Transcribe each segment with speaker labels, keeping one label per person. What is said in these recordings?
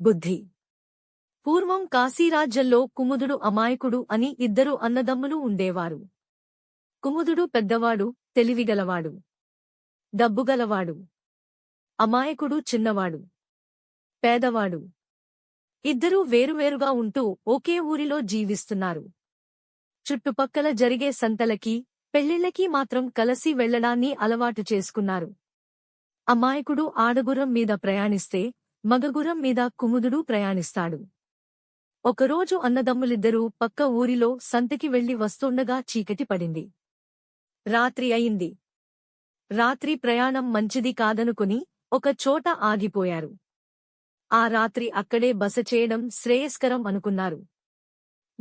Speaker 1: బుద్ధి. పూర్వం కాశీరాజ్యంలో కుముదుడు అమాయకుడు అని ఇద్దరు అన్నదమ్ములు ఉండేవారు. కుముదుడు పెద్దవాడు తెలివిగలవాడు. డబ్బుగలవాడు. అమాయకుడు చిన్నవాడు. పేదవాడు. ఇద్దరూ వేరువేరుగా ఉంటూ ఒకే ఊరిలో జీవిస్తున్నారు. చుట్టుపక్కల జరిగే సంతలకి పెళ్ళిళ్ళకి మాత్రం కలసి వెళ్ళడాన్ని అలవాటు చేసుకున్నారు. అమాయకుడు ఆడగుర్రం మీద ప్రయాణిస్తే మగగురం మీద కుముదుడు ప్రయాణిస్తాడు. ఒకరోజు అన్నదమ్ములిద్దరూ పక్క ఊరిలో సంతకి వెళ్ళి వస్తుండగా చీకటి పడింది. రాత్రి అయింది. రాత్రి ప్రయాణం మంచిది కాదనుకుని ఒక చోట ఆగిపోయారు. ఆ రాత్రి అక్కడే బస చేయడం శ్రేయస్కరం అనుకున్నారు.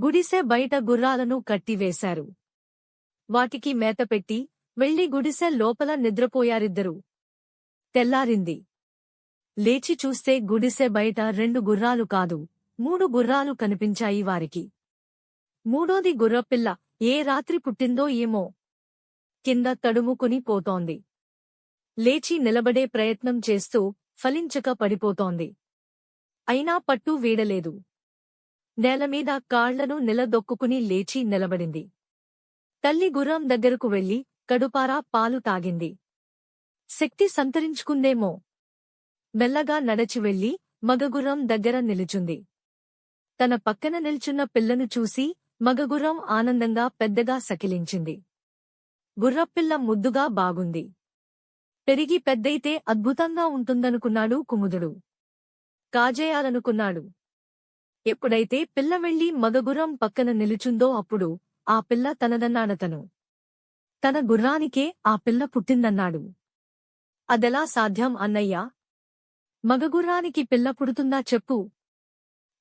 Speaker 1: గుడిసె బయట గుర్రాలను కట్టివేశారు. వాటికి మేత పెట్టి వెళ్ళి గుడిసె లోపల నిద్రపోయారిద్దరూ. తెల్లారింది. లేచి చూస్తే గుడిసె బయట రెండు గుర్రాలు కాదు మూడు గుర్రాలు కనిపించాయి వారికి. మూడోది గుర్రపిల్ల ఏ రాత్రి పుట్టిందో ఏమో కింద తడుముకుని పోతోంది. లేచి నిలబడే ప్రయత్నం చేస్తూ ఫలించక పడిపోతోంది. అయినా పట్టు వీడలేదు. నేలమీద కాళ్ళను నిలదొక్కుకుని లేచి నిలబడింది. తల్లి గుర్రం దగ్గరకు వెళ్ళి కడుపారా పాలు తాగింది. శక్తి సంతరించుకుందేమో మెల్లగా నడచి వెళ్ళి మగగుర్రం దగ్గర నిలుచుంది. తన పక్కన నిల్చున్న పిల్లను చూసి మగగుర్రం ఆనందంగా పెద్దగా సకిలించింది. గుర్రపిల్ల ముద్దుగా బాగుంది. పెరిగి పెద్దయితే అద్భుతంగా ఉంటుందనుకున్నాడు కుముదుడు. కాజేయాలనుకున్నాడు. ఎప్పుడైతే పిల్ల వెళ్ళి మగగుర్రం పక్కన నిలుచుందో అప్పుడు ఆ పిల్ల తనదన్నాడతను. తన గుర్రానికే ఆ పిల్ల పుట్టిందన్నాడు. అదెలా సాధ్యం అన్నయ్యా? మగగుర్రానికి పిల్ల పుడుతుందా చెప్పు.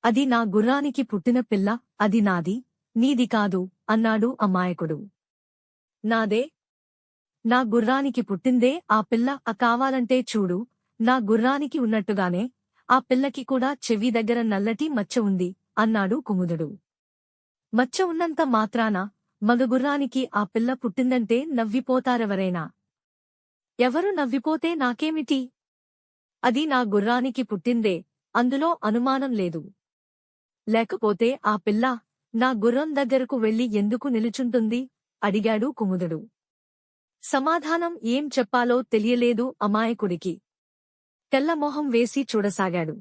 Speaker 1: అది నా గుర్రానికి పుట్టిన పిల్ల అది నాది నీది కాదు అన్నాడు అమాయకుడు. నాదే. నా గుర్రానికి పుట్టిందే ఆ పిల్ల ఆ కావాలంటే చూడు నా గుర్రానికి ఉన్నట్టుగానే ఆ పిల్లకి కూడా చెవి దగ్గర నల్లటి మచ్చ ఉంది అన్నాడు కుముదుడు. మచ్చ ఉన్నంత మాత్రాన మగగుర్రానికి ఆ పిల్ల పుట్టిందంటే నవ్విపోతారెవరైనా? ఎవరు నవ్విపోతే నాకేమిటి? అది నా గుర్రానికి పుట్టిందే అందులో అనుమానం లేదు. లేకపోతే ఆ పిల్ల నా గుర్రం దగ్గరకు వెళ్ళి ఎందుకు నిలుచుంటుంది? అడిగాడు కుముదుడు. సమాధానం ఏం చెప్పాలో తెలియలేదు అమాయకుడికి. తెల్లమొహం వేసి చూడసాగాడు.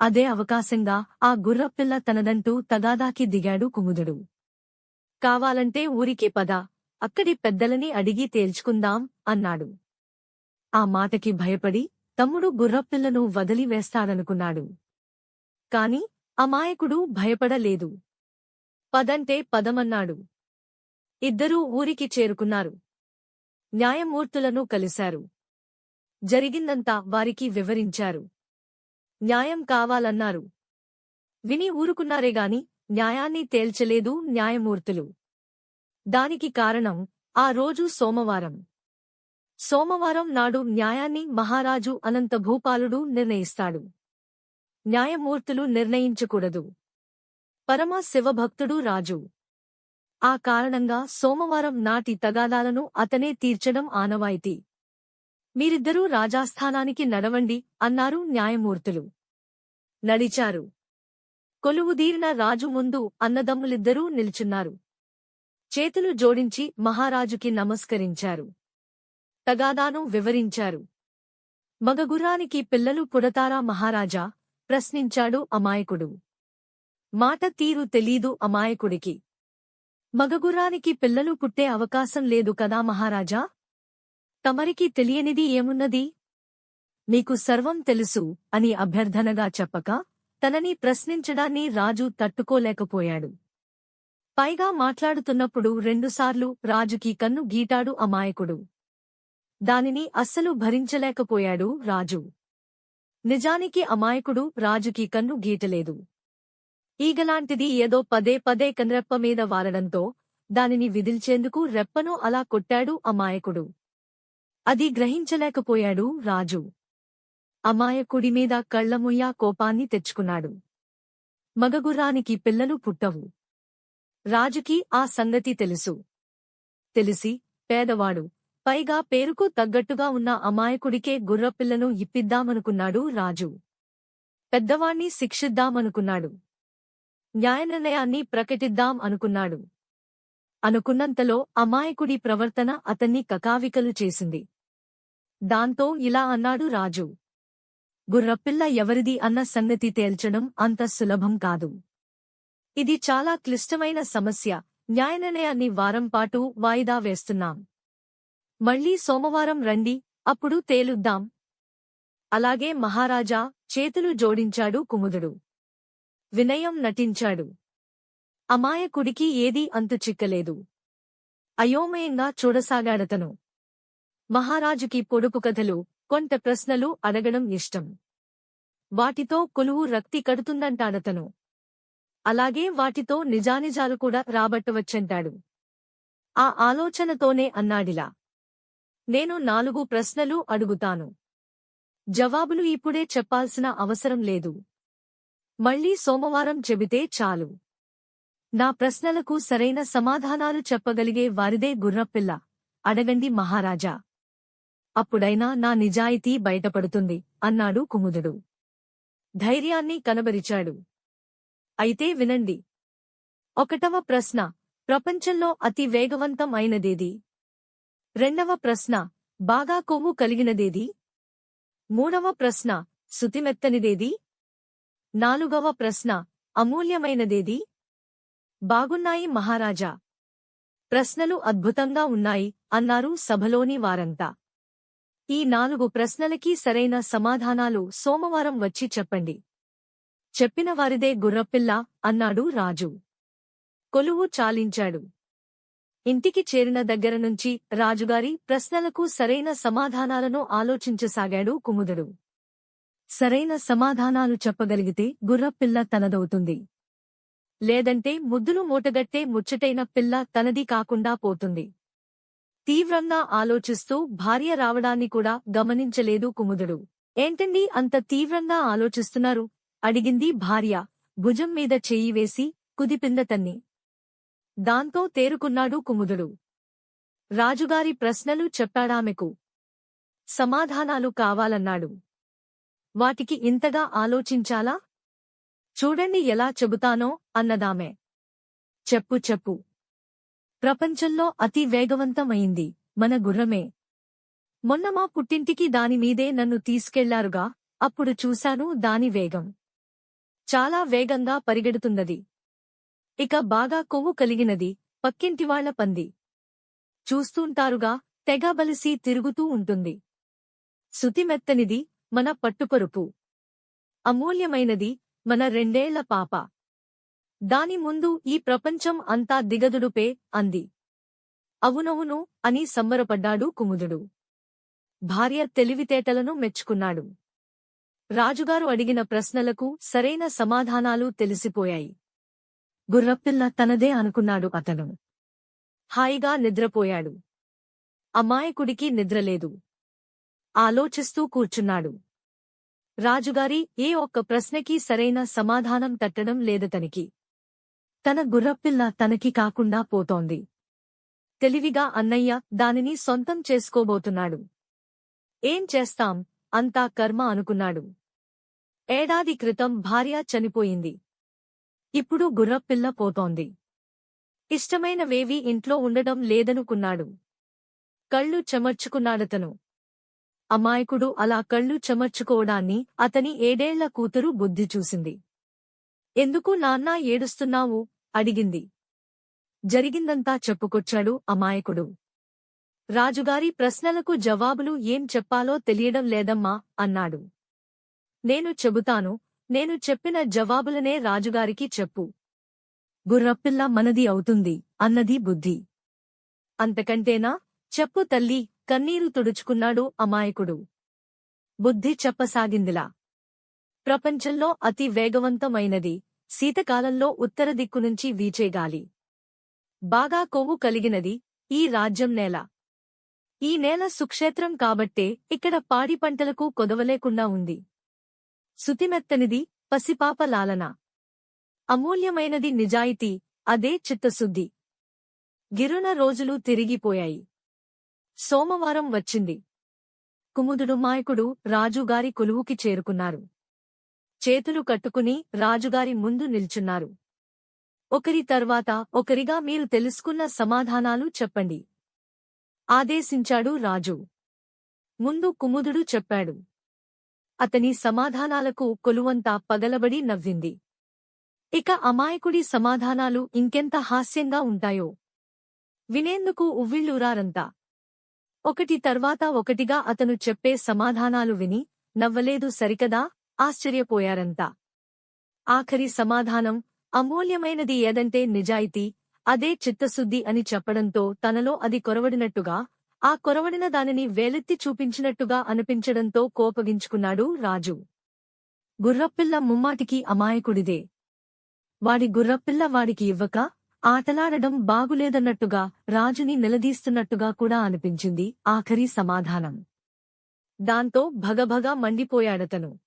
Speaker 1: అదే అవకాశంగా ఆ గుర్రపిల్ల తనదంటూ తగాదాకి దిగాడు కుముదుడు. కావాలంటే ఊరికే పద అక్కడి పెద్దలని అడిగి తేల్చుకుందాం అన్నాడు. ఆ మాటకి భయపడి తమ్ముడు గుర్రపిల్లను వదిలివేస్తాననుకున్నాడు కాని అమాయకుడు భయపడలేదు. పదంటే పదమన్నాడు. ఇద్దరూ ఊరికి చేరుకున్నారు. న్యాయమూర్తులను కలిశారు. జరిగిందంతా వారికి వివరించారు. న్యాయం కావాలన్నారు. విని ఊరుకున్నారేగాని న్యాయాన్ని తేల్చలేదు న్యాయమూర్తులు. దానికి కారణం ఆ రోజు సోమవారం. సోమవారం నాడు న్యాయాన్ని మహారాజు అనంత భూపాలుడు నిర్ణయిస్తాడు. న్యాయమూర్తులు నిర్ణయించకూడదు. పరమ శివభక్తుడు రాజు. ఆ కారణంగా సోమవారం నాటి తగాదాలను అతనే తీర్చడం ఆనవాయితీ. మీరిద్దరూ రాజాస్థానానికి నడవండి అన్నారు న్యాయమూర్తులు. నడిచారు. కొలువుదీరిన రాజు ముందు అన్నదమ్ములిద్దరూ నిల్చున్నారు. చేతులు జోడించి మహారాజుకి నమస్కరించారు. తగాదాను వివరించారు. మగగుర్రానికి పిల్లలు పుడతారా మహారాజా? ప్రశ్నించాడు అమాయకుడు. మాట తీరు తెలీదు అమాయకుడికి. మగగుర్రానికి పిల్లలు పుట్టే అవకాశం లేదు కదా మహారాజా? తమరికి తెలియనిది ఏమున్నది? మీకు సర్వం తెలుసు అని అభ్యర్థనగా చెప్పక తనని ప్రశ్నించడాన్ని రాజు తట్టుకోలేకపోయాడు. పైగా మాట్లాడుతున్నప్పుడు రెండుసార్లు రాజుకి కన్ను గీటాడు అమాయకుడు. దానిని అస్సలు భరించలేకపోయాడు రాజు. నిజానికి అమాయకుడు రాజుకి కన్ను గీటలేదు. ఈగలాంటిది ఏదో పదే పదే కన్రెప్ప మీద వారడంతో దానిని విదిల్చేందుకు రెప్పను అలా కొట్టాడు అమాయకుడు. అది గ్రహించలేకపోయాడు రాజు. అమాయకుడి మీద కళ్ళముయ్యా కోపాన్ని తెచ్చుకున్నాడు. మగగుర్రానికి పిల్లలు పుట్టవు. రాజుకి ఆ సంగతి తెలుసు. తెలిసి పేదవాడు పైగా పేరుకు తగ్గట్టుగా ఉన్న అమాయకుడికే గుర్రపిల్లను ఇప్పిద్దామనుకున్నాడు రాజు. పెద్దవాణ్ణి శిక్షిద్దామనుకున్నాడు. న్యాయనిర్ణయాన్ని ప్రకటిద్దాం అనుకున్నాడు. అనుకున్నంతలో అమాయకుడి ప్రవర్తన అతన్ని కకావికలు చేసింది. దాంతో ఇలా అన్నాడు రాజు. గుర్రపిల్ల ఎవరిది అన్న సంగతి తేల్చడం అంత సులభం కాదు. ఇది చాలా క్లిష్టమైన సమస్య. న్యాయనిర్ణయాన్ని వారంపాటు వాయిదా వేస్తున్నాం. మళ్ళీ సోమవారం రండి అప్పుడు తేలుద్దాం. అలాగే మహారాజా చేతులు జోడించాడు కుముదుడు. వినయం నటించాడు. అమాయకుడికి ఏదీ అంతు చిక్కలేదు. అయోమయంగా చూడసాగాడతను. మహారాజుకి పొడుపు కథలు కొంత ప్రశ్నలు అడగడం ఇష్టం. వాటితో కొలువు రక్తి కడుతుందంటాడతను. అలాగే వాటితో నిజానిజాలు కూడా రాబట్టవచ్చంటాడు. ఆ ఆలోచనతోనే అన్నాడిలా. నేను నాలుగు ప్రశ్నలు అడుగుతాను. జవాబులు ఇప్పుడే చెప్పాల్సిన అవసరం లేదు. మళ్ళీ సోమవారం చెబితే చాలు. నా ప్రశ్నలకు సరైన సమాధానాలు చెప్పగలిగే వారిదే గుర్రపిల్ల. అడగండి మహారాజా. అప్పుడైనా నా నిజాయితీ బయటపడుతుంది అన్నాడు కుముదుడు. ధైర్యాన్ని కనబరిచాడు. అయితే వినండి. ఒకటవ ప్రశ్న. ప్రపంచంలో అతి వేగవంతం అయినదేది రెండవ ప్రశ్న బాగా కొవ్వు కలిగినదేది? మూడవ ప్రశ్న శుతిమెత్తనిదేది నాలుగవ ప్రశ్న అమూల్యమైనదేది? బాగున్నాయి మహారాజా. ప్రశ్నలు అద్భుతంగా ఉన్నాయి అన్నారు సభలోని వారంతా. ఈ నాలుగు ప్రశ్నలకి సరైన సమాధానాలు సోమవారం వచ్చి చెప్పండి. చెప్పిన వారిదే గుర్రపిల్ల అన్నాడు రాజు. కొలువు చాలించాడు. ఇంటికి చేరిన దగ్గర నుంచి రాజుగారి ప్రశ్నలకు సరైన సమాధానాలను ఆలోచించసాగాడు కుముదుడు. సరైన సమాధానాలు చెప్పగలిగితే గుర్రపిల్ల తనదవుతుంది. లేదంటే ముద్దులు మూటగట్టే ముచ్చటైన పిల్ల తనది కాకుండా పోతుంది. తీవ్రంగా ఆలోచిస్తూ భార్య రావడాన్ని కూడా గమనించలేదు కుముదుడు. ఏంటండి అంత తీవ్రంగా ఆలోచిస్తున్నారు? అడిగింది భార్య. భుజం మీద చేయివేసి వేసి కుదిపింద తన్ని దాంతో తేరుకున్నాడు కుముదుడు. రాజుగారి ప్రశ్నలు చెప్పాడామెకు. సమాధానాలు కావాలన్నాడు. వాటికి ఇంతగా ఆలోచించాలా? చూడండి ఎలా చెబుతానో అన్నదామె. చెప్పు చెప్పు. ప్రపంచంలో అతి వేగవంతమైంది మన గుర్రమే. మొన్న మా పుట్టింటికి దానిమీదే నన్ను తీసుకెళ్ళారుగా అప్పుడు చూశాను దాని వేగం. చాలా వేగంగా పరిగెడుతున్నది. ఇక బాగా కొవ్వు కలిగినది పక్కింటివాళ్ళ పంది. చూస్తుంటారుగా తెగబలిసి తిరుగుతూ ఉంటుంది. శుతిమెత్తనిది మన పట్టుపరుపు. అమూల్యమైనది మన రెండేళ్ళ పాప. దాని ముందు ఈ ప్రపంచం అంతా దిగదుడుపే అంది. అవునవును అని సంబరపడ్డాడు కుముదుడు. భార్య తెలివితేటలను మెచ్చుకున్నాడు. రాజుగారు అడిగిన ప్రశ్నలకు సరైన సమాధానాలు తెలిసిపోయాయి. గుర్రపిల్ల తనదే అనుకున్నాడు అతను. హాయిగా నిద్రపోయాడు. అమాయకుడికి నిద్రలేదు. ఆలోచిస్తూ కూర్చున్నాడు. రాజుగారి ఏ ఒక్క ప్రశ్నకి సరైన సమాధానం తట్టడం లేదతనికి తన గుర్రపిల్ల తనకి కాకుండా పోతోంది. తెలివిగా అన్నయ్య దానిని సొంతం చేసుకోబోతున్నాడు. ఏం చేస్తాం? అంతా కర్మ అనుకున్నాడు. ఏడాది క్రితం భార్య చనిపోయింది. ఇప్పుడు గుర్రపిల్ల పోతోంది. ఇష్టమైనవేవీ ఇంట్లో ఉండడం లేదనుకున్నాడు. కళ్ళు చెమర్చుకున్నాడతను అమాయకుడు అలా కళ్ళు చెమర్చుకోవడాన్ని అతని ఏడేళ్ళ కూతురు బుద్ధి చూసింది. ఎందుకు నాన్నా ఏడుస్తున్నావు? అడిగింది. జరిగిందంతా చెప్పుకొచ్చాడు అమాయకుడు. రాజుగారి ప్రశ్నలకు జవాబులు ఏం చెప్పాలో తెలియడం లేదమ్మా అన్నాడు. నేను చెబుతాను నేను చెప్పిన జవాబులనే రాజుగారికి చెప్పు. గుర్రపిల్ల మనది అవుతుంది అన్నది బుద్ధి. అంతకంటేనా? చెప్పు తల్లి కన్నీరు తుడుచుకున్నాడు అమాయకుడు. బుద్ధి చెప్పసాగిందిలా. ప్రపంచంలో అతి వేగవంతమైనది శీతకాలంలో ఉత్తర దిక్కునుంచి వీచేగాలి బాగా కొవ్వు కలిగినది ఈ రాజ్యం నేల. ఈ నేల సుక్షేత్రం కాబట్టే ఇక్కడ పాడి పంటలకు కొదవలేకుండా ఉంది. సుతిమెత్తనిది పసిపాప లాలన. అమూల్యమైనది నిజాయితీ అదే చిత్తశుద్ధి. గిరున రోజులు తిరిగిపోయాయి. సోమవారం వచ్చింది. కుముదుడు మాయకుడు రాజుగారి కొలువుకి చేరుకున్నారు. చేతులు కట్టుకుని రాజుగారి ముందు నిల్చున్నారు. ఒకరి తర్వాత ఒకరిగా మీరు తెలుసుకున్న సమాధానాలు చెప్పండి. ఆదేశించాడు రాజు. ముందు కుముదుడు చెప్పాడు. అతని సమాధానాలకు కొలువంతా పగలబడి నవ్వింది. ఇక అమాయకుడి సమాధానాలు ఇంకెంత హాస్యంగా ఉంటాయో? వినేందుకు ఉవ్విళ్ళూరారంతా. ఒకటి తర్వాత ఒకటిగా అతను చెప్పే సమాధానాలు విని నవ్వలేదు సరికదా? ఆశ్చర్యపోయారంతా. ఆఖరి సమాధానం అమూల్యమైనది ఏదంటే నిజాయితీ అదే చిత్తశుద్ధి అని చెప్పడంతో తనలో అది కొరవడినట్టుగా ఆ కొరవడిన దానిని వేలెత్తి చూపించినట్టుగా అనిపించడంతో కోపగించుకున్నాడు రాజు. గుర్రపిల్ల ముమ్మాటికి అమాయకుడిదే. వాడి గుర్రపిల్ల వాడికి ఇవ్వక ఆటలాడడం బాగులేదన్నట్టుగా రాజుని నిలదీస్తున్నట్టుగా కూడా అనిపించింది ఆఖరి సమాధానం. దాంతో భగభగా మండిపోయాడతను.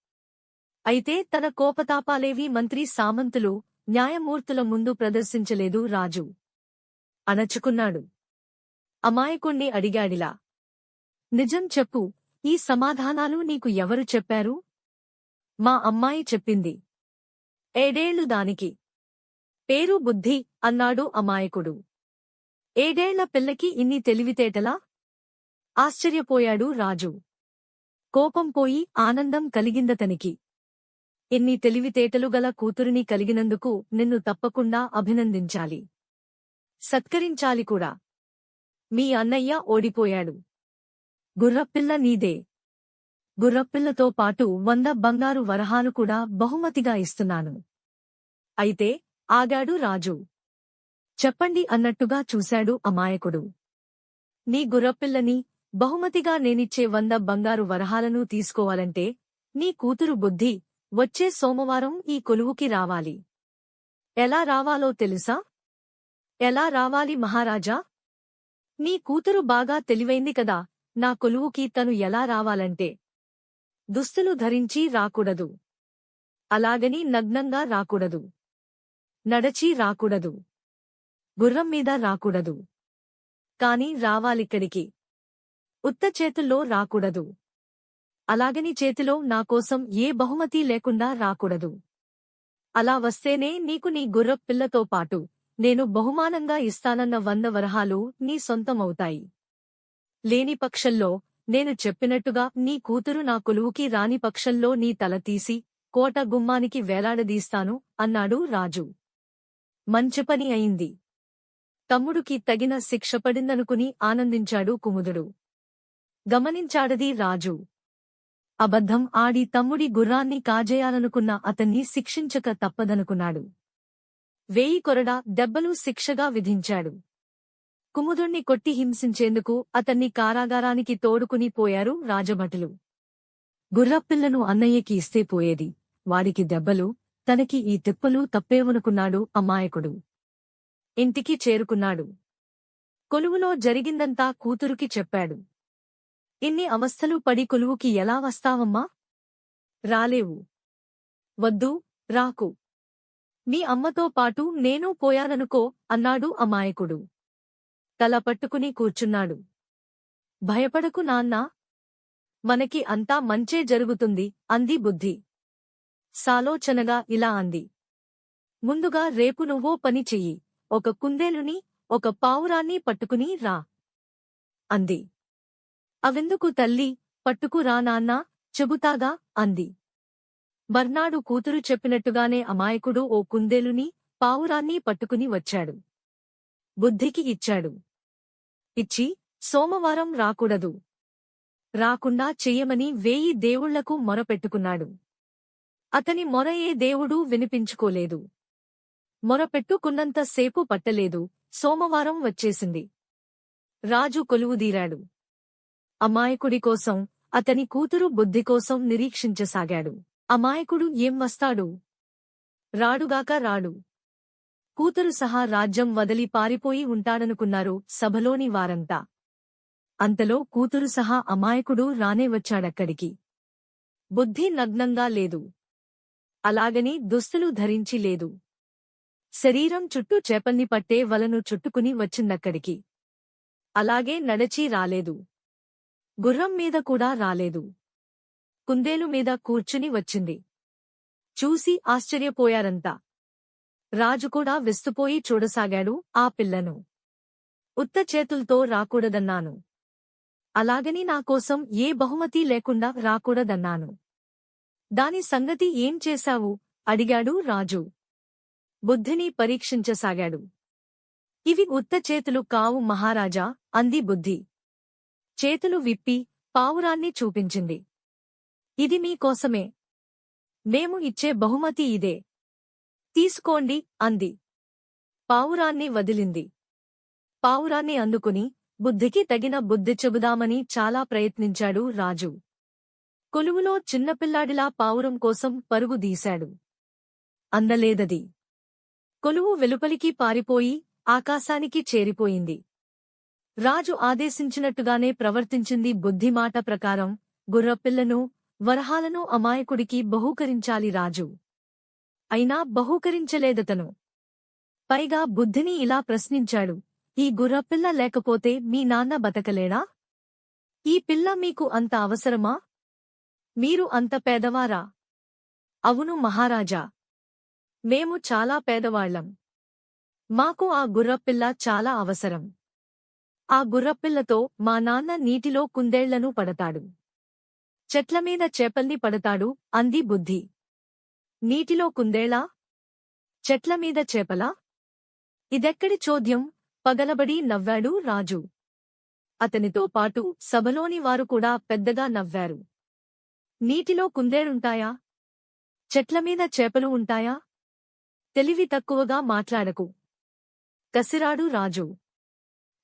Speaker 1: అయితే తన కోపతాపాలేవి మంత్రి సామంతులు న్యాయమూర్తుల ముందు ప్రదర్శించలేదు రాజు. అణచుకున్నాడు. అమాయకుణ్ణి అడిగాడిలా. నిజం చెప్పు ఈ సమాధానాలు నీకు ఎవరు చెప్పారు? మా అమ్మాయి చెప్పింది. ఏడేళ్ళు దానికి. పేరు బుద్ధి అన్నాడు అమాయకుడు. ఏడేళ్ళ పిల్లకి ఇన్ని తెలివితేటలా? ఆశ్చర్యపోయాడు రాజు. కోపం పోయి ఆనందం కలిగిందతనికి. ఎన్ని తెలివితేటలు గల కూతురిని కలిగినందుకు నిన్ను తప్పకుండా అభినందించాలి. సత్కరించాలి కూడా. మీ అన్నయ్య ఓడిపోయాడు. గుర్రపిల్ల నీదే. గుర్రపిల్లతో పాటు వంద బంగారు వరహాలు కూడా బహుమతిగా ఇస్తున్నాను. అయితే ఆగాడు రాజు. చెప్పండి అన్నట్టుగా చూశాడు అమాయకుడు. నీ గుర్రపిల్లని బహుమతిగా నేనిచ్చే వంద బంగారు వరహాలను తీసుకోవాలంటే నీ కూతురు బుద్ధి వచ్చే సోమవారం ఈ కొలువుకి రావాలి. ఎలా రావాలో తెలుసా? ఎలా రావాలి మహారాజా? నీ కూతురు బాగా తెలివైంది కదా నా కొలువుకి తను ఎలా రావాలంటే. దుస్తులు ధరించి రాకూడదు. అలాగని నగ్నంగా రాకూడదు. నడచి రాకూడదు. గుర్రం మీద రాకూడదు. కాని రావాలిక్కడికి. ఉత్త చేతుల్లో రాకూడదు. అలాగని చేతిలో నాకోసం ఏ బహుమతి లేకుండా రాకూడదు. అలా వస్తేనే నీకు నీ గుర్రపిల్లతో పాటు నేను బహుమానంగా ఇస్తానన్న వంద వరహాలు నీ సొంతమవుతాయి. లేని పక్షంలో నేను చెప్పినట్టుగా నీ కూతురు నా కొలువుకి రాని పక్షంలో నీ తల తీసి కోట గుమ్మానికి వేలాడదీస్తాను అన్నాడు రాజు. మంచి పని అయింది. తమ్ముడుకి తగిన శిక్ష పడిందనుకుని ఆనందించాడు కుముదుడు. గమనించాడది రాజు. అబద్ధం ఆడి తమ్ముడి గుర్రాన్ని కాజేయాలనుకున్న అతన్ని శిక్షించక తప్పదనుకున్నాడు. వేయి కొరడా దెబ్బలు శిక్షగా విధించాడు. కుముదుణ్ణి కొట్టి హింసించేందుకు అతన్ని కారాగారానికి తోడుకుని పోయారు రాజభటులు. గుర్రపిల్లను అన్నయ్యకి ఇస్తే పోయేది. వాడికి దెబ్బలు తనకి ఈ తిప్పలు తప్పేవనుకున్నాడు అమాయకుడు. ఇంటికి చేరుకున్నాడు. కొలువులో జరిగిందంతా కూతురుకి చెప్పాడు. ఇన్ని అవస్థలు పడి కొలువుకి ఎలా వస్తావమ్మా? రాలేవు. వద్దు రాకు. మీ అమ్మతో పాటు నేనూ పోయాననుకో అన్నాడు అమాయకుడు. తల పట్టుకుని కూర్చున్నాడు. భయపడకు నాన్నా. మనకి అంతా మంచే జరుగుతుంది అంది బుద్ధి. సాలోచనగా ఇలా అంది. ముందుగా రేపు నువ్వో పని చెయ్యి. ఒక కుందేలుని ఒక పావురాన్ని పట్టుకుని రా. అంది. అవెందుకు తల్లి? పట్టుకురా నాన్నా. చెబుతాగా అంది. బర్నాడు కూతురు చెప్పినట్టుగానే అమాయకుడు ఓ కుందేలుని పావురాన్ని పట్టుకుని వచ్చాడు. బుద్ధికి ఇచ్చాడు. ఇచ్చి సోమవారం రాకూడదు. రాకుండా చెయ్యమని వేయి దేవుళ్ళకు మొరపెట్టుకున్నాడు. అతని మొర ఏ దేవుడూ వినిపించుకోలేదు. మొరపెట్టుకున్నంతసేపు పట్టలేదు. సోమవారం వచ్చేసింది. రాజు కొలువుదీరాడు అమాయకుడి కోసం అతని కూతురు బుద్ధికోసం నిరీక్షించసాగాడు. అమాయకుడు ఏం వస్తాడు? రాడుగాక రాడు. కూతురు సహా రాజ్యం వదిలి పారిపోయి ఉంటాడనుకున్నారు సభలోని వారంతా. అంతలో కూతురు సహా అమాయకుడు రానే వచ్చాడక్కడికి. బుద్ధి నగ్నంగా లేదు. అలాగని దుస్తులు ధరించి లేదు. శరీరం చుట్టూ చేపల్ని పట్టే వలను చుట్టుకుని వచ్చిందక్కడికి. అలాగే నడచి రాలేదు. గుర్రం మీద కూడా రాలేదు. కుందేలు మీద కూర్చుని వచ్చింది. చూసి ఆశ్చర్యపోయారంతా. రాజు కూడా విస్తుపోయి చూడసాగాడు ఆ పిల్లను. ఉత్త చేతుల్తో రాకూడదన్నాను. అలాగని నాకోసం ఏ బహుమతి లేకుండా రాకూడదన్నాను. దాని సంగతి ఏం చేశావు? అడిగాడు రాజు. బుద్ధిని పరీక్షించసాగాడు. ఇవి ఉత్త చేతులు కావు మహారాజా అంది బుద్ధి. చేతులు విప్పి పావురాన్ని చూపించింది. ఇది మీకోసమే మేము ఇచ్చే బహుమతి ఇదే. తీసుకోండి అంది. పావురాన్ని వదిలింది. పావురాన్ని అందుకుని బుద్ధికి తగిన బుద్ధి చెబుదామని చాలా ప్రయత్నించాడు రాజు. కొలువులో చిన్నపిల్లాడిలా పావురం కోసం పరుగు దీశాడు అందలేదది. కొలువు వెలుపలికి పారిపోయి ఆకాశానికి చేరిపోయింది. రాజు ఆదేశించినట్టుగానే ప్రవర్తించింది బుద్ధిమాట ప్రకారం గుర్రపిల్లను వరహాలను అమాయకుడికి బహూకరించాలి రాజు. అయినా బహూకరించలేదతను. పైగా బుద్ధిని ఇలా ప్రశ్నించాడు ఈ గుర్రపిల్ల లేకపోతే మీ నాన్న బతకలేడా? ఈ పిల్ల మీకు అంత అవసరమా? మీరు అంత పేదవారా? అవును మహారాజా. మేము చాలా పేదవాళ్ళం మాకు ఆ గుర్రపిల్ల చాలా అవసరం. ఆ గుర్రపిల్లతో మా నాన్న నీటిలో కుందేళ్ళను పడతాడు. చెట్లమీద చేపల్ని పడతాడు అంది బుద్ధి. నీటిలో కుందేళా చెట్లమీద చేపలా? ఇదెక్కడి చోద్యం? పగలబడి నవ్వాడు రాజు. అతనితో పాటు సభలోని వారు కూడా పెద్దగా నవ్వారు. నీటిలో కుందేడుంటాయా చెట్లమీద చేపలు ఉంటాయా? తెలివి తక్కువగా మాట్లాడకు. కసిరాడు రాజు.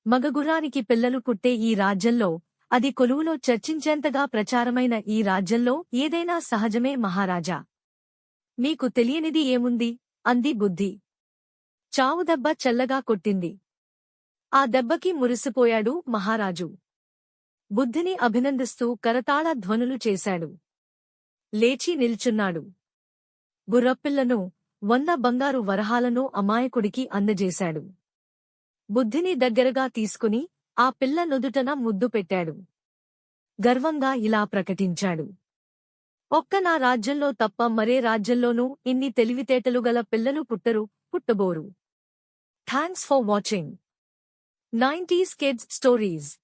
Speaker 1: మగగురానికి పిల్లలు పుట్టే ఈ రాజ్యంలో అది కొలువులో చర్చించేంతగా ప్రచారమైన ఈ రాజ్యంలో ఏదైనా సహజమే మహారాజా. మీకు తెలియనిది ఏముంది? అంది బుద్ధి. చావుదెబ్బ చల్లగా కొట్టింది. ఆ దెబ్బకి మురిసిపోయాడు మహారాజు. బుద్ధిని అభినందిస్తూ కరతాళ ధ్వనులు చేశాడు. లేచి నిల్చున్నాడు. గుర్రపిల్లను వంద బంగారు వరహాలను అమాయకుడికి అందజేశాడు. బుద్ధిని దగ్గరగా తీసుకుని ఆ పిల్ల నుదుటన ముద్దు పెట్టాడు. గర్వంగా ఇలా ప్రకటించాడు. ఒక్క నా రాజ్యంలో తప్ప మరే రాజ్యంలోనూ ఇన్ని తెలివితేటలు గల పిల్లలు పుట్టరు పుట్టబోరు. Thanks for watching nineties kids stories